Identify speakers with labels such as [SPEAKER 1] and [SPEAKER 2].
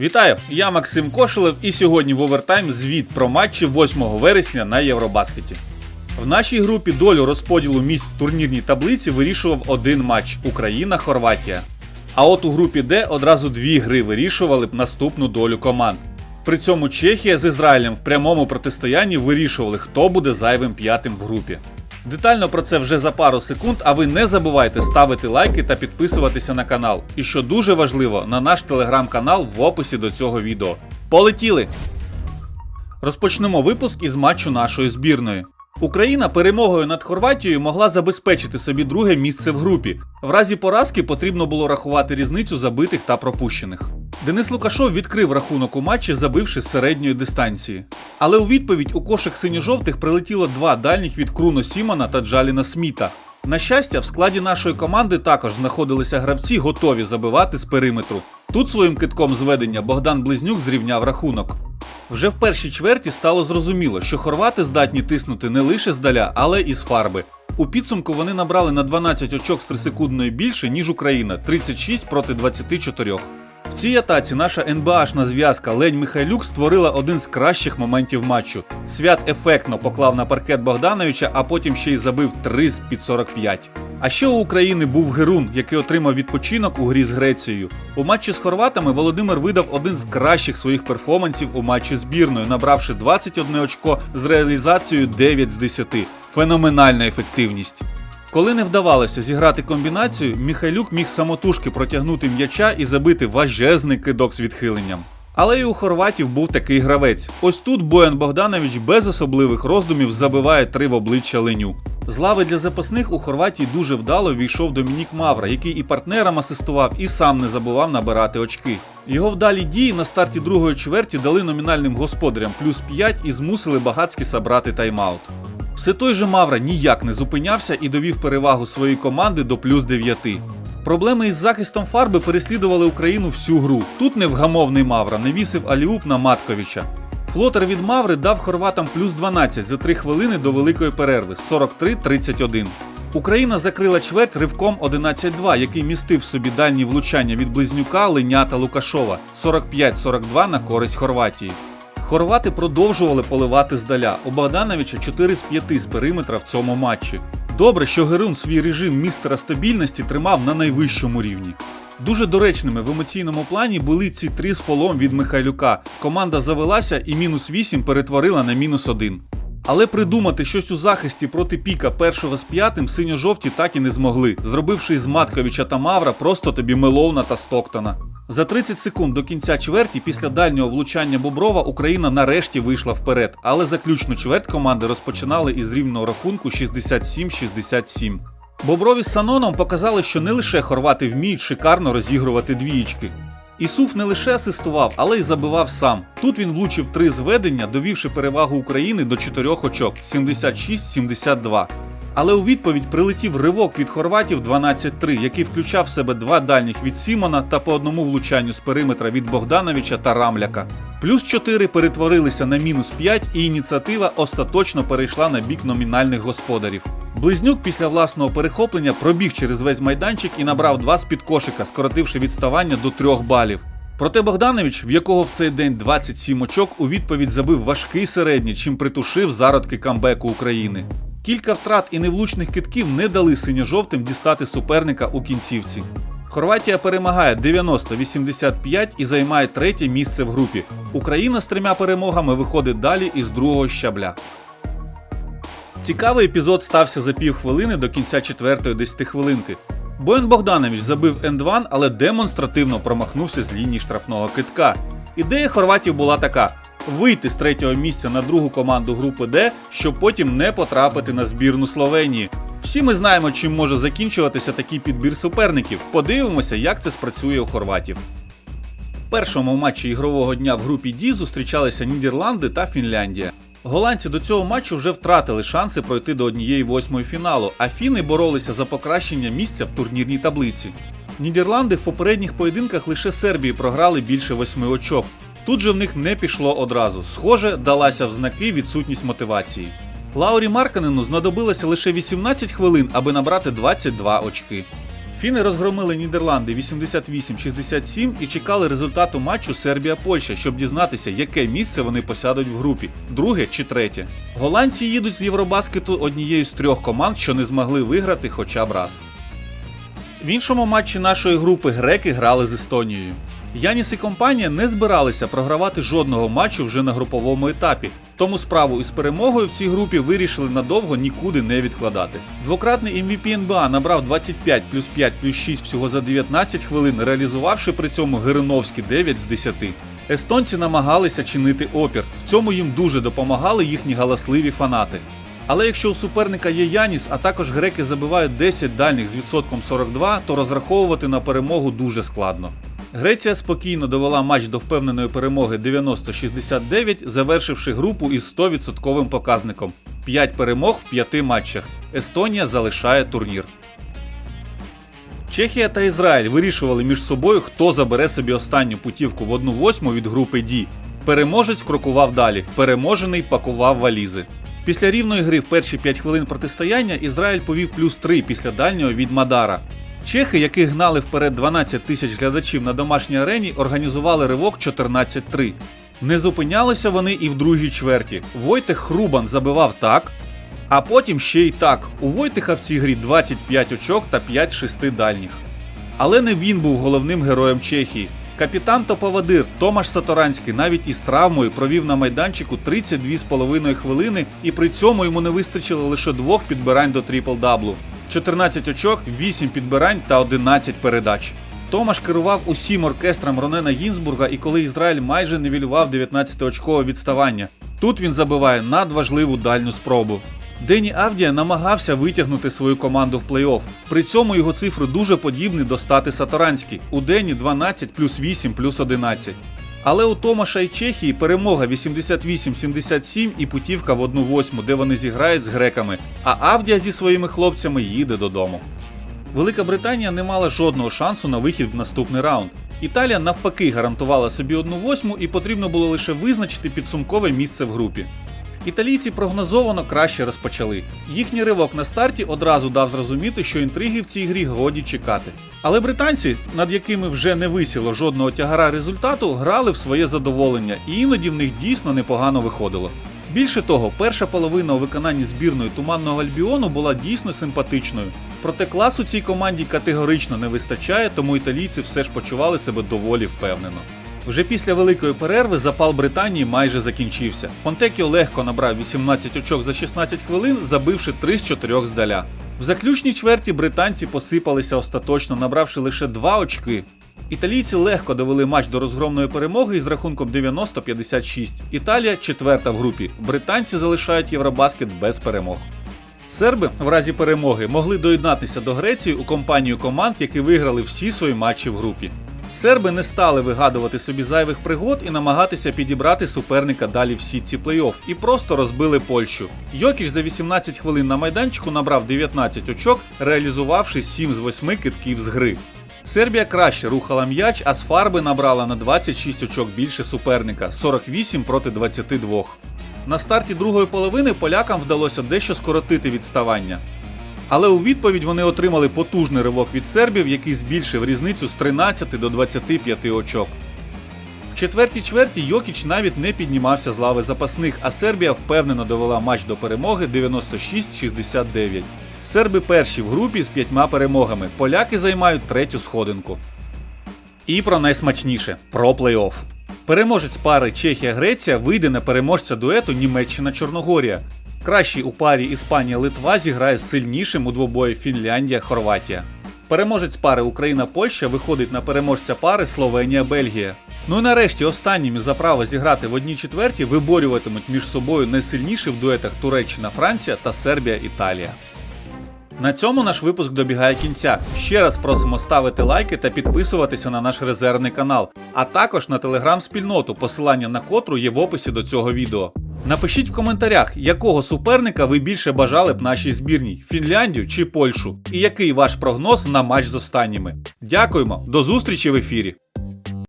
[SPEAKER 1] Вітаю! Я Максим Кошелев і сьогодні в овертайм звіт про матчі 8 вересня на Євробаскеті. В нашій групі долю розподілу місць в турнірній таблиці вирішував один матч Україна-Хорватія. А от у групі Д одразу дві гри вирішували б наступну долю команд. При цьому Чехія з Ізраїлем в прямому протистоянні вирішували, хто буде зайвим п'ятим в групі. Детально про це вже за пару секунд, а ви не забувайте ставити лайки та підписуватися на канал. І що дуже важливо, на наш телеграм-канал в описі до цього відео. Полетіли! Розпочнемо випуск із матчу нашої збірної. Україна перемогою над Хорватією могла забезпечити собі друге місце в групі. В разі поразки потрібно було рахувати різницю забитих та пропущених. Денис Лукашов відкрив рахунок у матчі, забивши з середньої дистанції. Але у відповідь у кошик синьо-жовтих прилетіло два дальніх від Круно Сімона та Джаліна Сміта. На щастя, в складі нашої команди також знаходилися гравці, готові забивати з периметру. Тут своїм китком зведення Богдан Близнюк зрівняв рахунок. Вже в першій чверті стало зрозуміло, що хорвати здатні тиснути не лише здаля, але і з фарби. У підсумку вони набрали на 12 очок з 3-секундної більше, ніж Україна 36 проти 24. Цій атаці наша НБАшна зв'язка Лень Михайлюк створила один з кращих моментів матчу. Свят ефектно поклав на паркет Богдановича, а потім ще й забив 3 з під 45. А ще у України був Герун, який отримав відпочинок у грі з Грецією. У матчі з хорватами Володимир видав один з кращих своїх перформансів у матчі збірною, набравши 21 очко з реалізацією 9 з 10. Феноменальна ефективність. Коли не вдавалося зіграти комбінацію, Міхайлюк міг самотужки протягнути м'яча і забити важезний кидок з відхиленням. Але і у хорватів був такий гравець. Ось тут Боян Богданович без особливих роздумів забиває три в обличчя леню. З лави для запасних у Хорватії дуже вдало війшов Домінік Мавра, який і партнерам асистував, і сам не забував набирати очки. Його вдалі дії на старті другої чверті дали номінальним господарям плюс 5 і змусили багацькі забрати тайм-аут. Все той же Мавра ніяк не зупинявся і довів перевагу своєї команди до плюс 9. Проблеми із захистом фарби переслідували Україну всю гру. Тут невгамовний Мавра навісив аліуп на Матковича. Флотер від Маври дав хорватам плюс 12 за 3 хвилини до великої перерви 43-31. Україна закрила чверть ривком 11-2, який містив собі дальні влучання від близнюка Леня та Лукашова 45-42 на користь Хорватії. Хорвати продовжували поливати здаля. У Богдановича 4 з 5 з периметра в цьому матчі. Добре, що Герун свій режим містера стабільності тримав на найвищому рівні. Дуже доречними в емоційному плані були ці три з фолом від Михайлюка. Команда завелася і мінус 8 перетворила на мінус 1. Але придумати щось у захисті проти піка першого з п'ятим синьо-жовті так і не змогли, зробивши з Матковича та Мавра просто тобі Меловна та Стоктона. За 30 секунд до кінця чверті після дальнього влучання Боброва Україна нарешті вийшла вперед, але заключну чверть команди розпочинали із рівного рахунку 67-67. Боброві з Саноном показали, що не лише хорвати вміють шикарно розігрувати двієчки. Ісуф не лише асистував, але й забивав сам. Тут він влучив три зведення, довівши перевагу України до 4 очок 76-72. Але у відповідь прилетів ривок від хорватів 12-3, який включав в себе два дальніх від Сімона та по одному влучанню з периметра від Богдановича та Рамляка. Плюс 4 перетворилися на мінус 5, і ініціатива остаточно перейшла на бік номінальних господарів. Близнюк після власного перехоплення пробіг через весь майданчик і набрав два з-під кошика, скоротивши відставання до 3 балів. Проте Богданович, в якого в цей день 27 очок, у відповідь забив важкий середній, чим притушив зародки камбеку України. Кілька втрат і невлучних китків не дали синьо-жовтим дістати суперника у кінцівці. Хорватія перемагає 90-85 і займає третє місце в групі. Україна з трьома перемогами виходить далі із другого щабля. Цікавий епізод стався за півхвилини до кінця четвертої 10 хвилинки. Боян Богданович забив енд-1, але демонстративно промахнувся з лінії штрафного китка. Ідея хорватів була така: вийти з третього місця на другу команду групи Д, щоб потім не потрапити на збірну Словенії. Всі ми знаємо, чим може закінчуватися такий підбір суперників. Подивимося, як це спрацює у хорватів. В першому матчі ігрового дня в групі D зустрічалися Нідерланди та Фінляндія. Голландці до цього матчу вже втратили шанси пройти до однієї восьмої фіналу, а фіни боролися за покращення місця в турнірній таблиці. Нідерланди в попередніх поєдинках лише Сербії програли більше восьми очок. Тут же в них не пішло одразу. Схоже, далася в знаки відсутність мотивації. Лаурі Марканену знадобилося лише 18 хвилин, аби набрати 22 очки. Фіни розгромили Нідерланди 88-67 і чекали результату матчу Сербія-Польща, щоб дізнатися, яке місце вони посядуть в групі друге чи третє. Голландці їдуть з Євробаскету однією з трьох команд, що не змогли виграти хоча б раз. В іншому матчі нашої групи греки грали з Естонією. Яніс і компанія не збиралися програвати жодного матчу вже на груповому етапі, тому справу із перемогою в цій групі вирішили надовго нікуди не відкладати. Двократний MVP НБА набрав 25 плюс 5 плюс 6 всього за 19 хвилин, реалізувавши при цьому Гириновський 9 з 10. Естонці намагалися чинити опір. В цьому їм дуже допомагали їхні галасливі фанати. Але якщо у суперника є Яніс, а також греки забивають 10 дальніх з відсотком 42, то розраховувати на перемогу дуже складно. Греція спокійно довела матч до впевненої перемоги 90-69, завершивши групу із 100% показником 5 перемог в 5 матчах. Естонія залишає турнір. Чехія та Ізраїль вирішували між собою, хто забере собі останню путівку в 1-8 від групи D. Переможець крокував далі, переможений пакував валізи. Після рівної гри в перші 5 хвилин протистояння Ізраїль повів плюс 3 після дальнього від Мадара. Чехи, яких гнали вперед 12 тисяч глядачів на домашній арені, організували ривок 14-3. Не зупинялися вони і в другій чверті. Войтех Хрубан забивав так, а потім ще й так. У Войтеха в цій грі 25 очок та 5 з 6 дальніх. Але не він був головним героєм Чехії. Капітан топовадир Томаш Саторанський навіть із травмою провів на майданчику 32,5 хвилини, і при цьому йому не вистачило лише двох підбирань до трипл-даблу. 14 очок, 8 підбирань та 11 передач. Томаш керував усім оркестром Ронена Гінзбурга, і коли Ізраїль майже нівелював 19-очкове відставання. Тут він забиває надважливу дальню спробу. Дені Авдія намагався витягнути свою команду в плей-офф. При цьому його цифри дуже подібні до стати Саторанський. У Дені 12 плюс 8 плюс 11. Але у Томаша і Чехії перемога 88-77 і путівка в 1-8, де вони зіграють з греками, а Авдія зі своїми хлопцями їде додому. Велика Британія не мала жодного шансу на вихід в наступний раунд. Італія навпаки гарантувала собі одну восьму і потрібно було лише визначити підсумкове місце в групі. Італійці прогнозовано краще розпочали. Їхній ривок на старті одразу дав зрозуміти, що інтриги в цій грі годі чекати. Але британці, над якими вже не висіло жодного тягара результату, грали в своє задоволення, і іноді в них дійсно непогано виходило. Більше того, перша половина у виконанні збірної туманного Альбіону була дійсно симпатичною. Проте класу цій команді категорично не вистачає, тому італійці все ж почували себе доволі впевнено. Вже після великої перерви запал Британії майже закінчився. Фонтекіо легко набрав 18 очок за 16 хвилин, забивши 3 з 4 здаля. В заключній чверті британці посипалися остаточно, набравши лише 2 очки. Італійці легко довели матч до розгромної перемоги із рахунком 90-56. Італія четверта в групі. Британці залишають Євробаскет без перемог. Серби в разі перемоги могли доєднатися до Греції у компанію команд, які виграли всі свої матчі в групі. Серби не стали вигадувати собі зайвих пригод і намагатися підібрати суперника далі в сітці плей-офф і просто розбили Польщу. Йокіч за 18 хвилин на майданчику набрав 19 очок, реалізувавши 7 з 8 китків з гри. Сербія краще рухала м'яч, а з фарби набрала на 26 очок більше суперника 48 проти 22. На старті другої половини полякам вдалося дещо скоротити відставання. Але у відповідь вони отримали потужний ривок від сербів, який збільшив різницю з 13 до 25 очок. В четвертій чверті Йокіч навіть не піднімався з лави запасних, а Сербія впевнено довела матч до перемоги 96-69. Серби перші в групі з п'ятьма перемогами. Поляки займають третю сходинку. І про найсмачніше про плей-офф. Переможець пари Чехія-Греція вийде на переможця дуету Німеччина-Чорногорія. Кращий у парі Іспанія-Литва зіграє з сильнішим у двобої Фінляндія-Хорватія. Переможець пари Україна-Польща виходить на переможця пари Словенія-Бельгія. Ну і нарешті останніми за право зіграти в одній четверті виборюватимуть між собою найсильніші в дуетах Туреччина-Франція та Сербія-Італія. На цьому наш випуск добігає кінця. Ще раз просимо ставити лайки та підписуватися на наш резервний канал, а також на телеграм-спільноту, посилання на котру є в описі до цього відео. Напишіть в коментарях, якого суперника ви більше бажали б нашій збірній Фінляндію чи Польщу, і який ваш прогноз на матч з останніми. Дякуємо, до зустрічі в ефірі!